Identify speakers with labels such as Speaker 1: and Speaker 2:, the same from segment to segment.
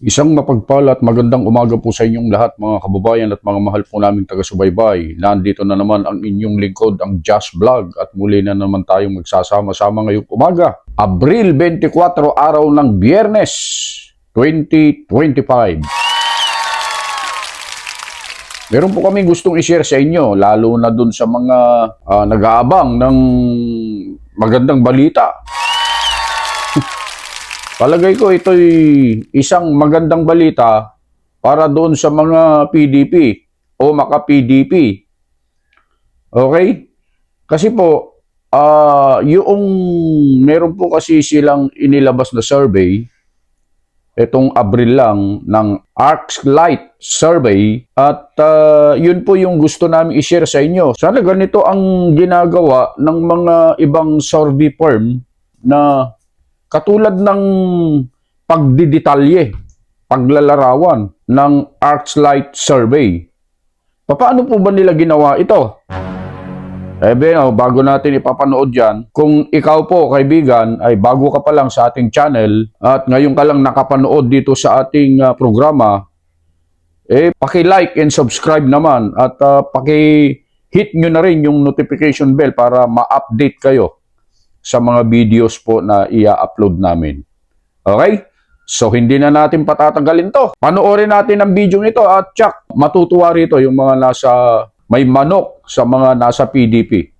Speaker 1: Isang mapagpala at magandang umaga po sa inyong lahat mga kababayan at mga mahal po naming taga-subaybay. Nandito na naman ang inyong lingkod, ang Just Vlog at muli na naman tayong magsasama-sama ngayong umaga. Abril 24, araw ng Biyernes 2025. Meron po kami gustong i-share sa inyo, lalo na dun sa mga ah, nag-aabang ng magandang balita. Palagay ko ito'y isang magandang balita para doon sa mga PDP o maka-PDP. Okay? Kasi po, ah yung meron po kasi silang inilabas na survey, itong Abril lang, ng ArcLight Survey at ah, yun po yung gusto namin i-share sa inyo. Sana ganito ang ginagawa ng mga ibang survey firm na katulad ng pagdidetalye, paglalarawan ng ArcLight Survey. Paano po ba nila ginawa ito? Eh, Beno, bago natin ipapanood yan, kung ikaw po, kaibigan, ay bago ka pa lang sa ating channel at ngayon ka lang nakapanood dito sa ating ah, programa, eh, paki-like and subscribe naman at ah, paki-hit nyo na rin yung notification bell para ma-update kayo sa mga videos po na i-upload namin. Okay? So, hindi na natin patatagalin to. Panoorin natin ang video nito at tsak, matutuwa rito yung mga nasa, may manok sa mga nasa PDP.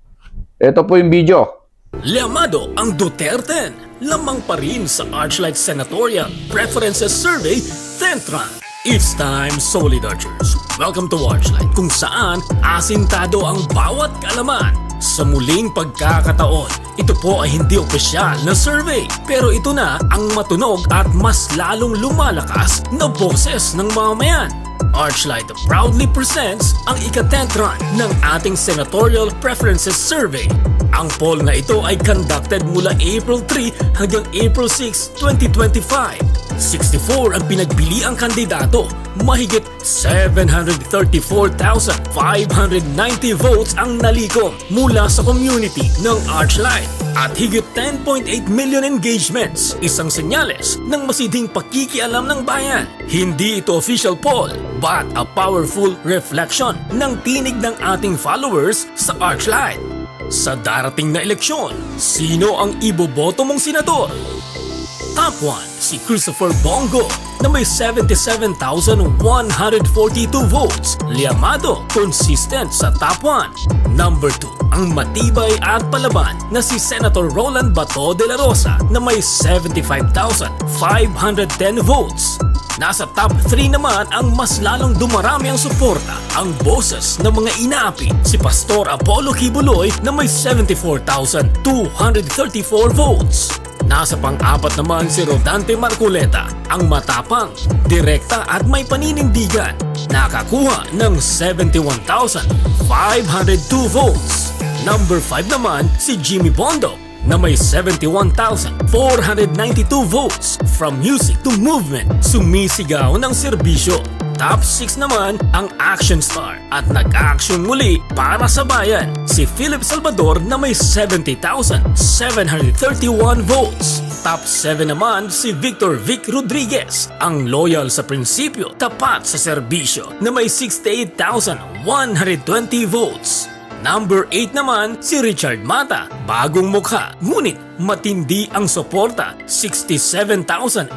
Speaker 1: Ito po yung video.
Speaker 2: Liamado ang Duterte. Lamang pa rin sa Archlight Senatorial Preferences Survey, Tentran. It's time, Solid Archers. Welcome to Archlight, kung saan asintado ang bawat kalaman. Sa muling pagkakataon, ito po ay hindi opisyal na survey, pero ito na ang matunog at mas lalong lumalakas na boses ng mamamayan. Archlight proudly presents ang ikatentran ng ating Senatorial Preferences Survey. Ang poll na ito ay conducted mula April 3 hanggang April 6, 2025. 64 ang pinagbili ang kandidato. Mahigit 734,590 votes ang nalikom mula sa community ng Archlight at higit 10.8 million engagements, isang senyales ng masidhing pakikialam ng bayan. Hindi ito official poll, but a powerful reflection ng tinig ng ating followers sa Archlight. Sa darating na eleksyon, sino ang iboboto mong senador? Top 1, si Christopher Bongo na may 77,142 votes. Liamado, consistent sa top 1. Number 2, ang matibay at palaban na si Senator Roland Bato de la Rosa na may 75,510 votes. Nasa top 3 naman ang mas lalong dumarami ang suporta, ang boses ng mga inaapi, si Pastor Apollo Kibuloy na may 74,234 votes. Nasa pang-apat naman si Rodante Marculeta, ang matapang, direkta at may paninindigan. Nakakuha ng 71,502 votes. Number 5 naman si Jimmy Bondo na may 71,492 votes. From music to movement, sumisigaw ng serbisyo. Top 6 naman ang action star at nag-action muli para sa bayan si Philip Salvador na may 70,731 votes. Top 7 naman si Victor Vic Rodriguez, ang loyal sa prinsipyo, tapat sa serbisyo na may 68,120 votes. Number 8 naman si Richard Mata, bagong mukha, ngunit matindi ang suporta. 67,810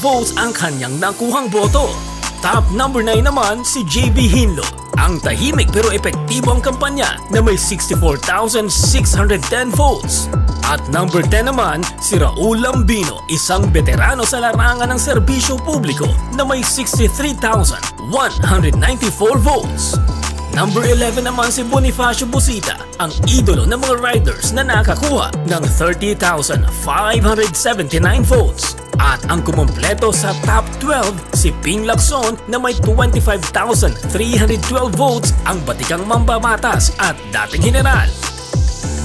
Speaker 2: votes ang kanyang nakuhang boto. Top number 9 naman si JB Hinlo, ang tahimik pero epektibo ang kampanya na may 64,610 votes. At number 10 naman si Raul Lambino, isang veterano sa larangan ng serbisyo publiko na may 63,194 votes. Number 11 naman si Bonifacio Busita, ang idolo ng mga riders na nakakuha ng 30,579 votes. At ang kumumpleto sa top 12 si Ping Lacson na may 25,312 votes ang batikang mambabatas at dating general.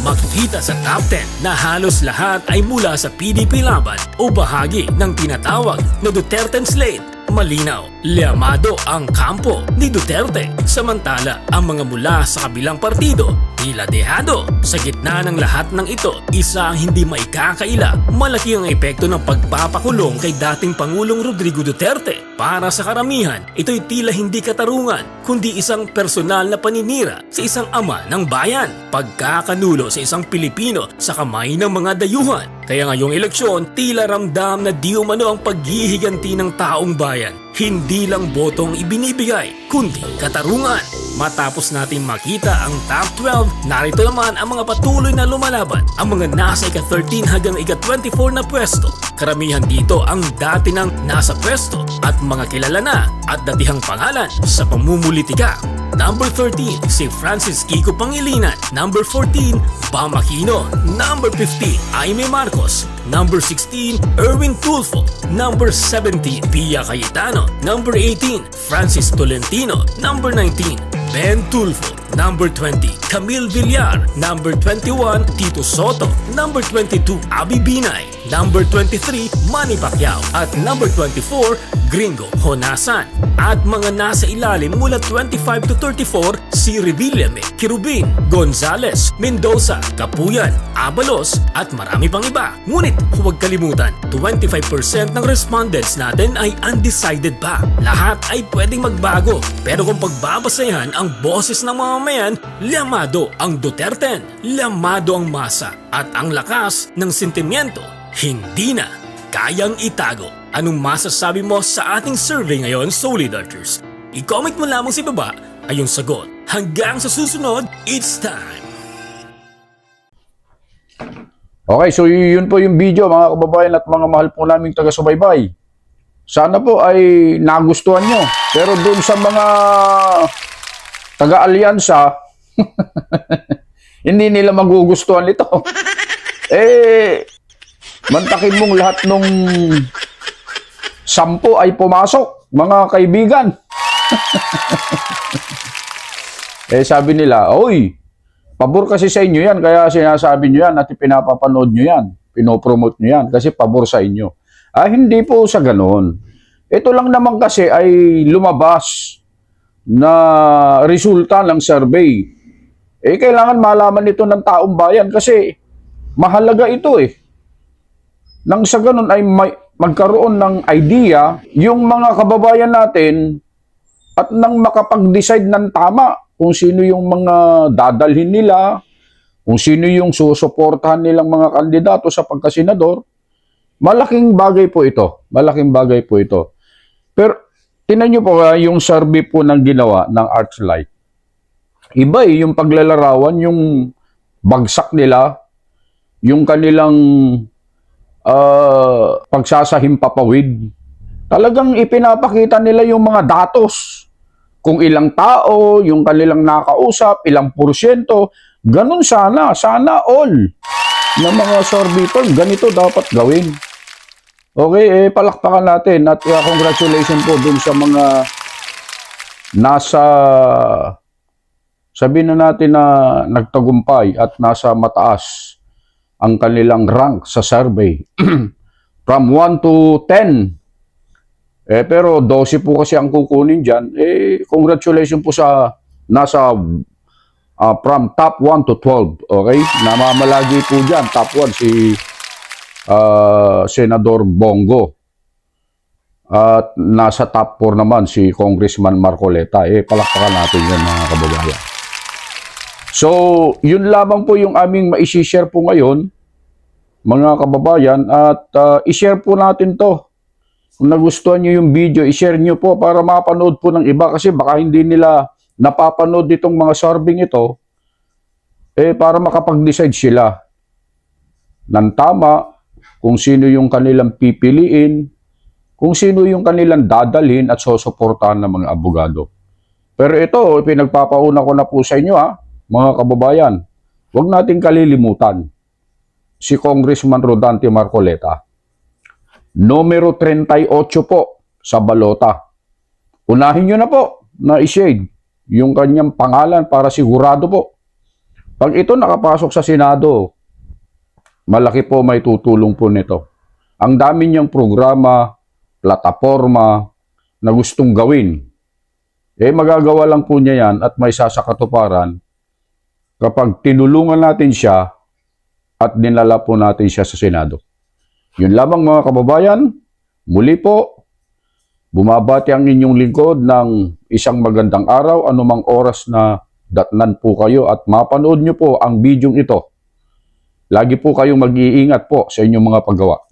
Speaker 2: Makikita sa top 10 na halos lahat ay mula sa PDP laban o bahagi ng tinatawag na Duterte Slate malinaw. Liamado ang kampo ni Duterte. Samantala, ang mga mula sa kabilang partido, tila dehado. Sa gitna ng lahat ng ito, isa ang hindi maikakaila. Malaki ang epekto ng pagpapakulong kay dating Pangulong Rodrigo Duterte. Para sa karamihan, ito'y tila hindi katarungan, kundi isang personal na paninira sa isang ama ng bayan. Pagkakanulo sa isang Pilipino sa kamay ng mga dayuhan. Kaya ngayong eleksyon, tila ramdam na di umano ang paghihiganti ng taong bayan. Hindi lang botong ibinibigay, kundi katarungan. Matapos natin makita ang top 12, narito naman ang mga patuloy na lumalaban. Ang mga nasa ika-13 hanggang ika-24 na pwesto. Karamihan dito ang dati nang nasa pwesto at mga kilala na at datihang pangalan sa pamumulitika. Number 13, si Francis Kiko Pangilinan. Number 14, Bam Aquino. Number 15, Aime Marcos. Number 16, Erwin Tulfo. Number 17, Pia Cayetano. Number 18, Francis Tolentino. Number 19, Ben Tulfo. Number 20, Camille Villar. Number 21, Tito Soto. Number 22, Abi Binay. Number 23, Manny Pacquiao. At number 24, Gringo Honasan. At mga nasa ilalim mula 25 to 34, si Revillame, Kirubin, Gonzales, Mendoza, Kapuyan, Abalos, at marami pang iba. Ngunit huwag kalimutan, 25% ng respondents natin ay undecided pa. Lahat ay pwedeng magbago. Pero kung pagbabasayan ang boses ng mga mamayan, lamado ang Duterte, lamado ang masa, at ang lakas ng sentimiento, hindi na kayang itago. Anong masasabi mo sa ating survey ngayon, Solidarchers? I-comment mo lamang sa baba ay yung sagot. Hanggang sa susunod, it's time!
Speaker 1: Okay, so yun po yung video mga kababayan at mga mahal po naming taga-subaybay. Sana po ay nagustuhan nyo. Pero dun sa mga taga-alyansa, hindi nila magugustuhan ito. eh, mantakin mong lahat nung sampo ay pumasok, mga kaibigan. eh, sabi nila, Oy, Pabor kasi sa inyo yan, kaya sinasabi nyo yan at pinapapanood nyo yan. Pinopromote nyo yan kasi pabor sa inyo. Ah, hindi po sa ganoon. Ito lang naman kasi ay lumabas na resulta ng survey. Eh, kailangan malaman ito ng taong bayan kasi mahalaga ito eh. Nang sa ganun ay may, magkaroon ng idea yung mga kababayan natin at nang makapag-decide ng tama kung sino yung mga dadalhin nila, kung sino yung susuportahan nilang mga kandidato sa pagkasenador, malaking bagay po ito. Malaking bagay po ito. Tinan nyo po ah, yung survey po ng ginawa ng Archlight. Iba eh, yung paglalarawan, yung bagsak nila, yung kanilang uh, pagsasahimpapawid. Talagang ipinapakita nila yung mga datos kung ilang tao, yung kanilang nakausap, ilang porsyento, ganun sana, sana all ng mga sorbitol, ganito dapat gawin. Okay, eh, palakpakan natin at uh, congratulations po dun sa mga nasa, sabihin na natin na nagtagumpay at nasa mataas ang kanilang rank sa survey. From 1 to 10, eh, pero 12 po kasi ang kukunin dyan. Eh, congratulations po sa nasa ah, from top 1 to 12. Okay? Namamalagi po dyan. Top 1 si ah, Senador Bongo. At nasa top 4 naman si Congressman Marcoleta. Eh, palakpakan natin yun mga kababayan. So, yun lamang po yung aming maisishare po ngayon, mga kababayan. At ah, ishare po natin to kung nagustuhan nyo yung video, i-share nyo po para mapanood po ng iba kasi baka hindi nila napapanood itong mga sorbing ito eh para makapag-decide sila ng tama kung sino yung kanilang pipiliin, kung sino yung kanilang dadalhin at susuportahan ng mga abogado. Pero ito, pinagpapauna ko na po sa inyo ha, mga kababayan, huwag nating kalilimutan si Congressman Rodante Marcoleta numero 38 po sa balota. Unahin nyo na po na i-shade yung kanyang pangalan para sigurado po. Pag ito nakapasok sa Senado, malaki po may tutulong po nito. Ang dami niyang programa, plataforma, na gustong gawin, eh magagawa lang po niya yan at may sasakatuparan kapag tinulungan natin siya at dinala po natin siya sa Senado. Yun lamang mga kababayan, muli po, bumabati ang inyong lingkod ng isang magandang araw, anumang oras na datnan po kayo at mapanood nyo po ang bidyong ito. Lagi po kayong mag-iingat po sa inyong mga paggawa.